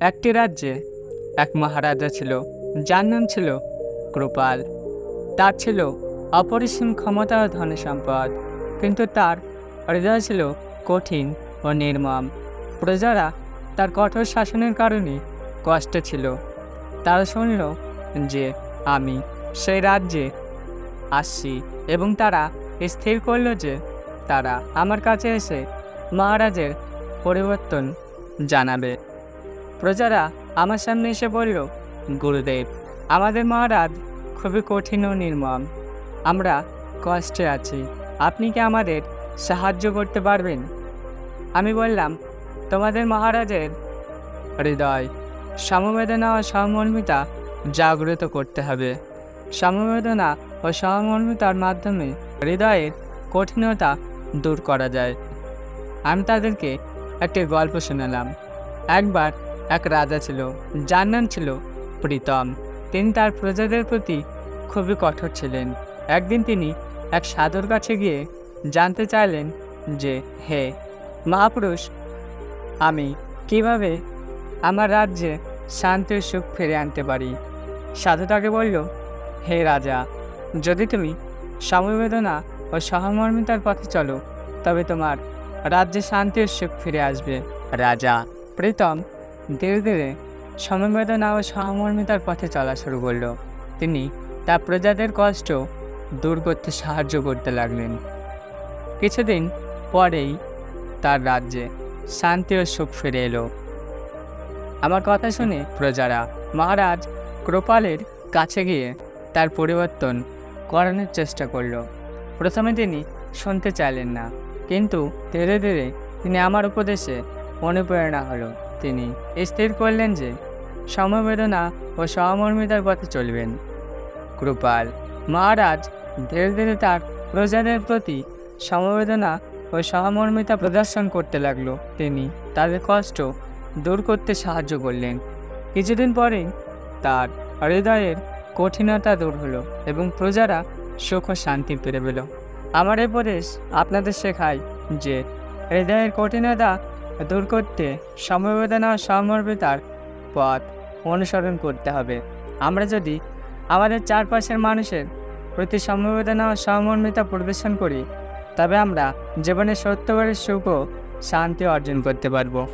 একটি রাজ্যে এক মহারাজা ছিল, যার নাম ছিল কৃপাল তার ছিল অপরিসীম ক্ষমতা ধন সম্পদ, কিন্তু তার হৃদয় ছিল কঠিন ও নির্মম। প্রজারা তার কঠোর শাসনের কারণে কষ্টে ছিল। তারা শুনল যে আমি সেই রাজ্যে আসছি এবং তারা স্থির করল যে তারা আমার কাছে এসে মহারাজের পরিবর্তন জানাবে। প্রজারা আমার সামনে এসে বলল, গুরুদেব, আমাদের মহারাজ খুবই কঠিন ও নির্মম। আমরা কষ্টে আছি। আপনি কি আমাদের সাহায্য করতে পারবেন? আমি বললাম, তোমাদের মহারাজের হৃদয় সমবেদনা ও সহমর্মিতা জাগ্রত করতে হবে। সমবেদনা ও সহমর্মিতার মাধ্যমে হৃদয়ের কঠিনতা দূর করা যায়। আমি তাদেরকে একটি গল্প শোনালাম। একবার এক রাজা ছিল, যার নাম ছিল প্রীতম। তিনি তার প্রজাদের প্রতি খুবই কঠোর ছিলেন। একদিন তিনি এক সাধুর কাছে গিয়ে জানতে চাইলেন যে, হে মহাপুরুষ, আমি কীভাবে আমার রাজ্যে শান্তি সুখ ফিরে আনতে পারি? সাধু তাকে বলল, হে রাজা, যদি তুমি সমবেদনা ও সহমর্মিতার পথে চলো, তবে তোমার রাজ্যে শান্তি ও সুখ ফিরে আসবে। রাজা, প্রীতম ধীরে ধীরে সমবেদনা ও সহমর্মিতার পথে চলা শুরু করল। তিনি তার প্রজাদের কষ্ট দূর করতে সাহায্য করতে লাগলেন। কিছুদিন পরেই তার রাজ্যে শান্তি ও সুখ ফিরে এলো। আমার কথা শুনে প্রজারা মহারাজ কৃপালের কাছে গিয়ে তার পরিবর্তন করানোর চেষ্টা করল। প্রথমে তিনি শুনতে চাইলেন না, কিন্তু ধীরে ধীরে তিনি আমার উপদেশে অনুপ্রেরণা হলো। তিনি স্থির করলেন যে সমবেদনা ও সহমর্মিতার পথে চলবেন। কৃপাল মহারাজ ধীরে ধীরে তার প্রজাদের প্রতি সমবেদনা ও সহমর্মিতা প্রদর্শন করতে লাগল। তিনি তাদের কষ্ট দূর করতে সাহায্য করলেন। কিছুদিন পরেই তার হৃদয়ের কঠিনতা দূর হলো এবং প্রজারা সুখ ও শান্তি পেরে পেল আমার এই উপদেশ আপনাদের শেখায় যে হৃদয়ের কঠিনতা দূর করতে সমবেদনা ও সমর্পিতার পথ অনুসরণ করতে হবে। আমরা যদি আমাদের চারপাশের মানুষের প্রতি সমবেদনা ও সমর্মিতা প্রদর্শন করি, তবে আমরা জীবনে সত্যবারের সুখ শান্তি অর্জন করতে পারব।